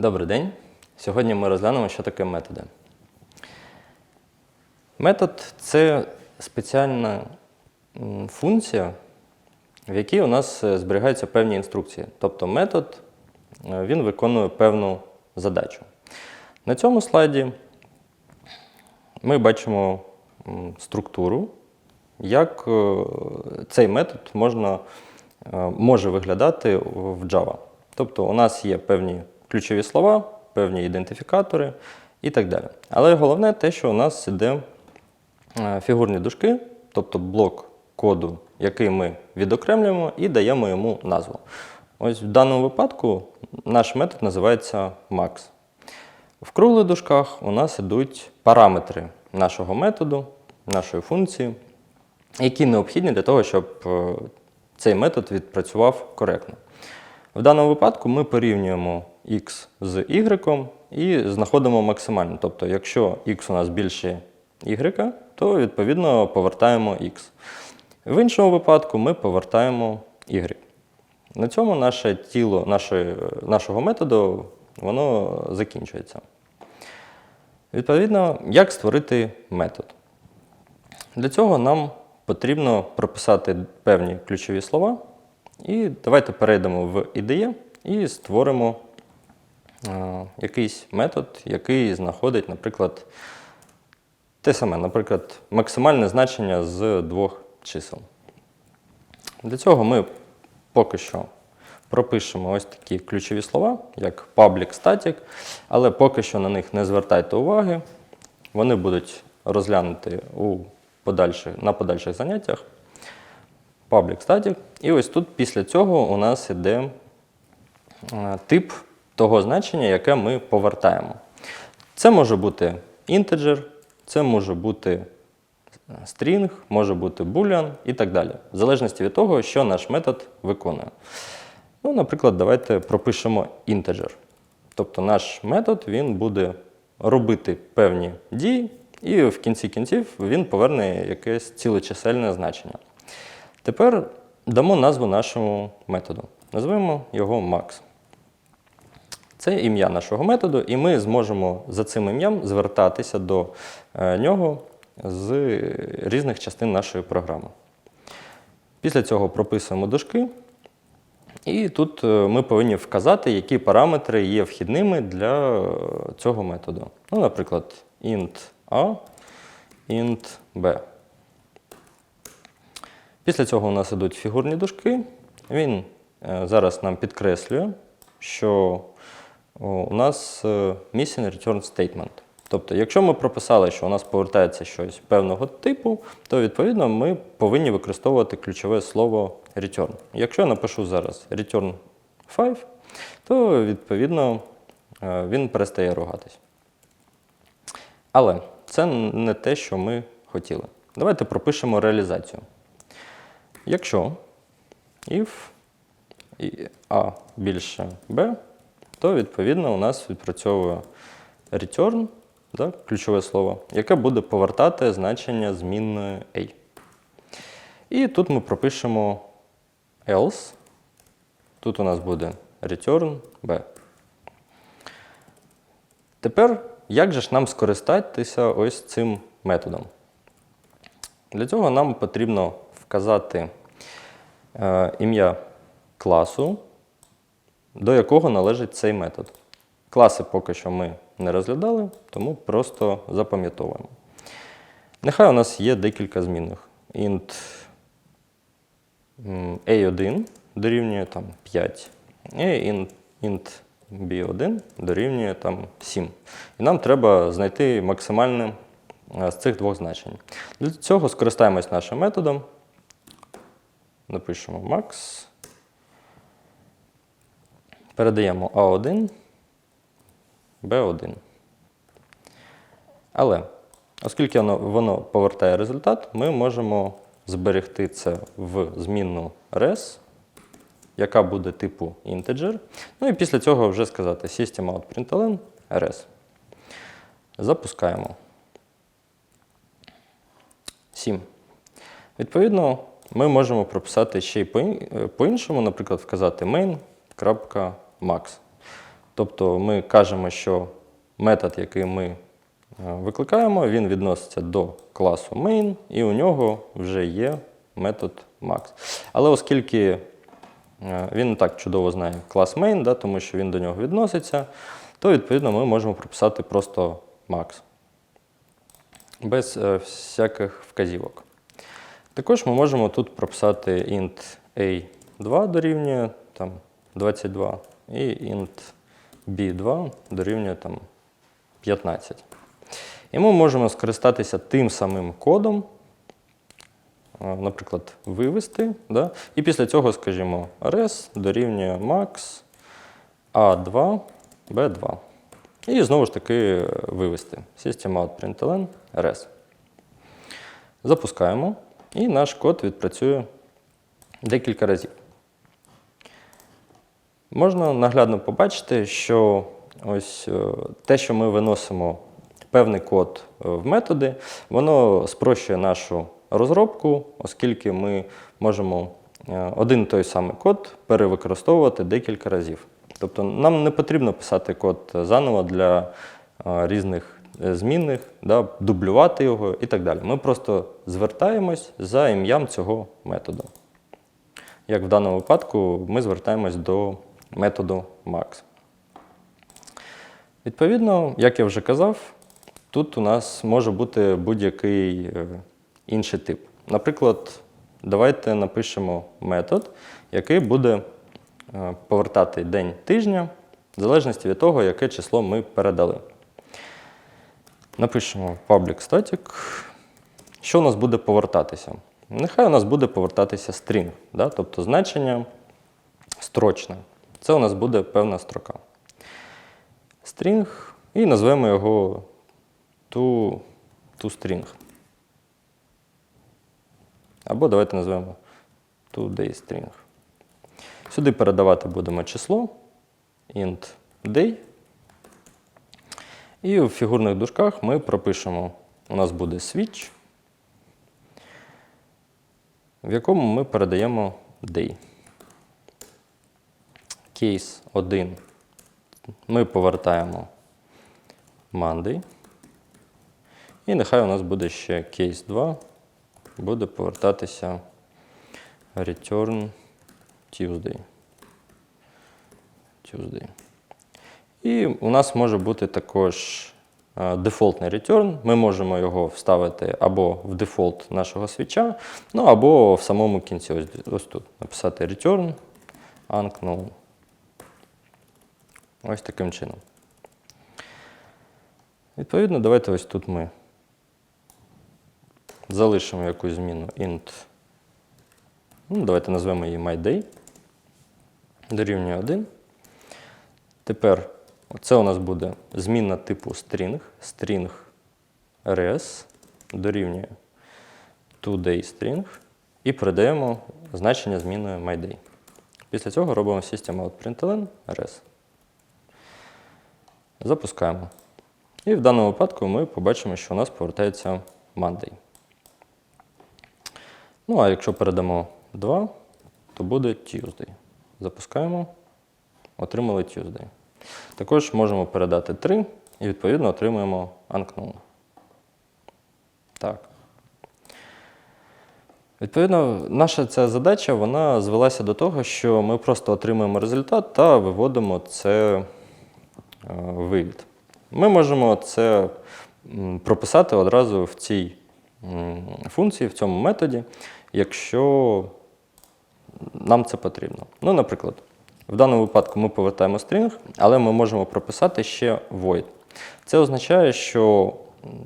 Добрий день. Сьогодні ми розглянемо, що таке методи. Метод це спеціальна функція, в якій у нас е, зберігаються певні інструкції. Тобто метод е, він виконує певну задачу. На цьому слайді ми бачимо структуру, як е, цей метод можна, може виглядати в Java. Тобто у нас є певні ключові слова, певні ідентифікатори і так далі. Але головне те, що у нас іде е, фігурні дужки, тобто блок коду, який ми відокремлюємо і даємо йому назву. Ось в даному випадку наш метод називається max. В круглих дужках у нас ідуть параметри нашого методу, нашої функції, які необхідні для того, щоб е, цей метод відпрацював коректно. В даному випадку ми порівнюємо x з y і знаходимо максимально. Тобто, якщо x у нас більше y, то відповідно повертаємо x. В іншому випадку ми повертаємо y. На цьому наше тіло нашої, нашого методу воно закінчується. Відповідно, як створити метод? Для цього нам потрібно прописати певні ключові слова. І давайте перейдемо в IDE і створимо якийсь метод, який знаходить, наприклад, те саме, наприклад, максимальне значення з двох чисел. Для цього ми поки що пропишемо ось такі ключові слова, як public static, але поки що на них не звертайте уваги. Вони будуть розглянуті у подальших, на подальших заняттях. Public static. І ось тут після цього у нас іде е, тип того значення, яке ми повертаємо. Це може бути integer, це може бути string, може бути boolean і так далі. В залежності від того, що наш метод виконує. Ну, наприклад, давайте пропишемо integer. Тобто наш метод він буде робити певні дії, і в кінці кінців він поверне якесь цілочисельне значення. Тепер дамо назву нашому методу. Назвемо його max. Це ім'я нашого методу, і ми зможемо за цим ім'ям звертатися до е, нього з різних частин нашої програми. Після цього прописуємо дужки, і тут е, ми повинні вказати, які параметри є вхідними для цього методу. Ну, наприклад, int a, int b. Після цього у нас ідуть фігурні дужки. Він е, зараз нам підкреслює, що у нас е, missing return statement. Тобто, якщо ми прописали, що у нас повертається щось певного типу, то відповідно ми повинні використовувати ключове слово return. Якщо я напишу зараз return 5, то відповідно е, він перестає ругатись. Але це не те, що ми хотіли. Давайте пропишемо реалізацію. Якщо if A більше B, то відповідно у нас відпрацьовує return, да, ключове слово, яке буде повертати значення змінної A. І тут ми пропишемо else. Тут у нас буде return B. Тепер, як же ж нам скористатися ось цим методом? Для цього нам потрібно вказати е, ім'я класу, до якого належить цей метод. Класи поки що ми не розглядали, тому просто запам'ятовуємо. Нехай у нас є декілька змінних. int a1 дорівнює там, 5, і int, int b1 дорівнює там, 7. І нам треба знайти максимальне е, з цих двох значень. Для цього скористаємось нашим методом. Напишемо max. Передаємо A1, B1. Але, оскільки воно, воно повертає результат, ми можемо зберегти це в змінну res, яка буде типу integer. Ну і після цього вже сказати system.out.println res. Запускаємо. 7. Відповідно, ми можемо прописати ще й е, по-іншому, наприклад, вказати main.max. Тобто ми кажемо, що метод, який ми е, викликаємо, він відноситься до класу main, і у нього вже є метод max. Але оскільки е, він так чудово знає клас main, да, тому що він до нього відноситься, то відповідно ми можемо прописати просто max без е, всяких вказівок. Також ми можемо тут прописати int a2 дорівнює там, 22 і int b2 дорівнює там, 15. І ми можемо скористатися тим самим кодом, е, наприклад, вивести. Да? І після цього, скажімо, res дорівнює max a2 b2. І знову ж таки е, вивести. System.out.println res. Запускаємо, і наш код відпрацює декілька разів. Можна наглядно побачити, що ось е, те, що ми виносимо певний код е, в методи, воно спрощує нашу розробку, оскільки ми можемо е, один той самий код перевикористовувати декілька разів. Тобто нам не потрібно писати код заново для різних змінних, да, дублювати його і так далі. Ми просто звертаємось за ім'ям цього методу. Як в даному випадку, ми звертаємось до методу max. Відповідно, як я вже казав, тут у нас може бути будь-який е, інший тип. Наприклад, давайте напишемо метод, який буде е, повертати день тижня, в залежності від того, яке число ми передали. Напишемо public static. Що у нас буде повертатися? Нехай у нас буде повертатися string, да? тобто значення строчне. Це у нас буде певна строка. String і назвемо його to, toString. Або давайте назвемо toDayString. Сюди передавати будемо число int day. І в фігурних дужках ми пропишемо, у нас буде switch, в якому ми передаємо day. Кейс 1 ми повертаємо Monday. І нехай у нас буде ще кейс 2, буде повертатися return Tuesday. Tuesday. І у нас може бути також е, дефолтний return. Ми можемо його вставити або в дефолт нашого свіча, ну або в самому кінці, ось, ось тут, написати return unknown. Ось таким чином. Відповідно, давайте ось тут ми залишимо якусь зміну int. Ну, давайте назвемо її myday. Дорівнює 1. Тепер це у нас буде змінна типу string. String res дорівнює toDayString. І передаємо значення зміною myday. Після цього робимо system.out.println res. Запускаємо. І в даному випадку ми побачимо, що у нас повертається Monday. Ну, а якщо передамо 2, то буде Tuesday. Запускаємо. Отримали Tuesday. Також можемо передати 3 і відповідно отримуємо unknown. Так. Відповідно, наша ця задача вона звелася до того, що ми просто отримуємо результат та виводимо це е, вивід. Ми можемо це прописати одразу в цій функції, в цьому методі, якщо нам це потрібно. Ну, наприклад, в даному випадку ми повертаємо string, але ми можемо прописати ще void. Це означає, що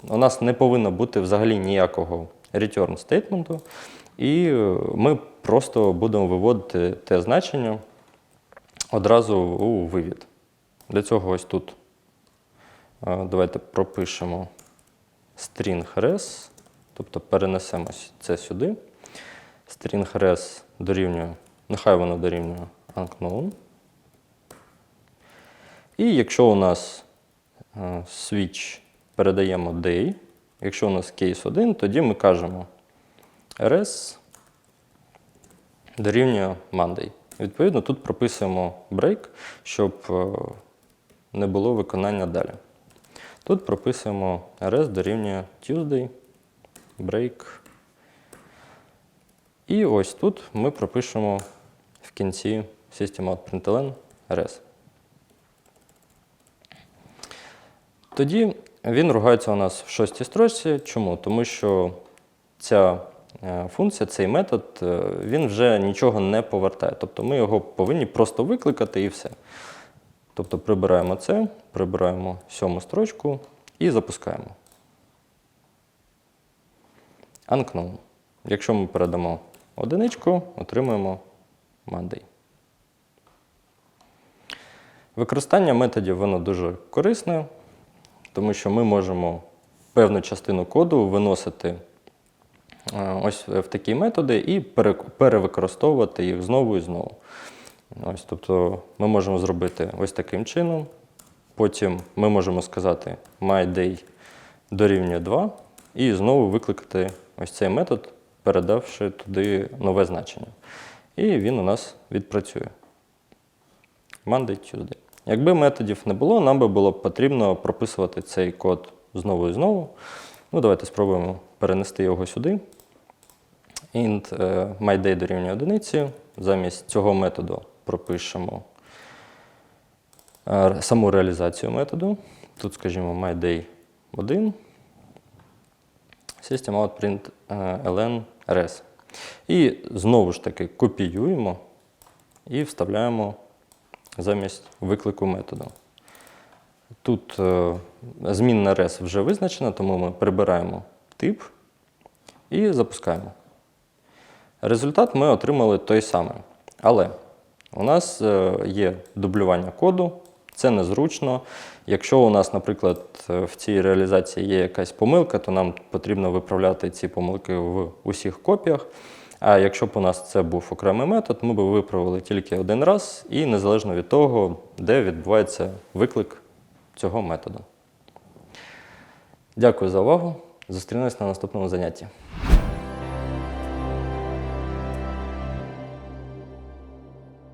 у нас не повинно бути взагалі ніякого return стейтменту, і е, ми просто будемо виводити те значення одразу у вивід. Для цього ось тут е, давайте пропишемо string res, тобто перенесемо це сюди. String res дорівнює, нехай воно дорівнює unknown. І якщо у нас е, switch передаємо day, якщо у нас кейс 1, тоді ми кажемо rs дорівнює Monday. Відповідно, тут прописуємо break, щоб е, не було виконання далі. Тут прописуємо rs дорівнює Tuesday, break. І ось тут ми пропишемо в кінці system.out.println rs. Тоді він ругається у нас в шостій строчці. Чому? Тому що ця е, функція, цей метод, е, він вже нічого не повертає. Тобто ми його повинні просто викликати і все. Тобто прибираємо це, прибираємо сьому строчку і запускаємо. Unknown. Якщо ми передамо одиничку, отримуємо Monday. Використання методів воно дуже корисне, тому що ми можемо певну частину коду виносити е, ось в такі методи і перевикористовувати їх знову і знову. Ось, тобто ми можемо зробити ось таким чином. Потім ми можемо сказати myday дорівнює 2 і знову викликати ось цей метод, передавши туди нове значення. І він у нас відпрацює. Monday, Tuesday. Якби методів не було, нам би було потрібно прописувати цей код знову і знову. Ну, давайте спробуємо перенести його сюди. int е, myday дорівнює одиниці. Замість цього методу пропишемо е, саму реалізацію методу. Тут, скажімо, myday 1. System out print е. І знову ж таки копіюємо і вставляємо замість виклику методу. Тут е, змінна res вже визначена, тому ми прибираємо тип і запускаємо. Результат ми отримали той самий. Але у нас е, є дублювання коду, це незручно. Якщо у нас, наприклад, е, в цій реалізації є якась помилка, то нам потрібно виправляти ці помилки в усіх копіях. А якщо б у нас це був окремий метод, ми б виправили тільки один раз і незалежно від того, де відбувається виклик цього методу. Дякую за увагу. Зустрінемось на наступному занятті.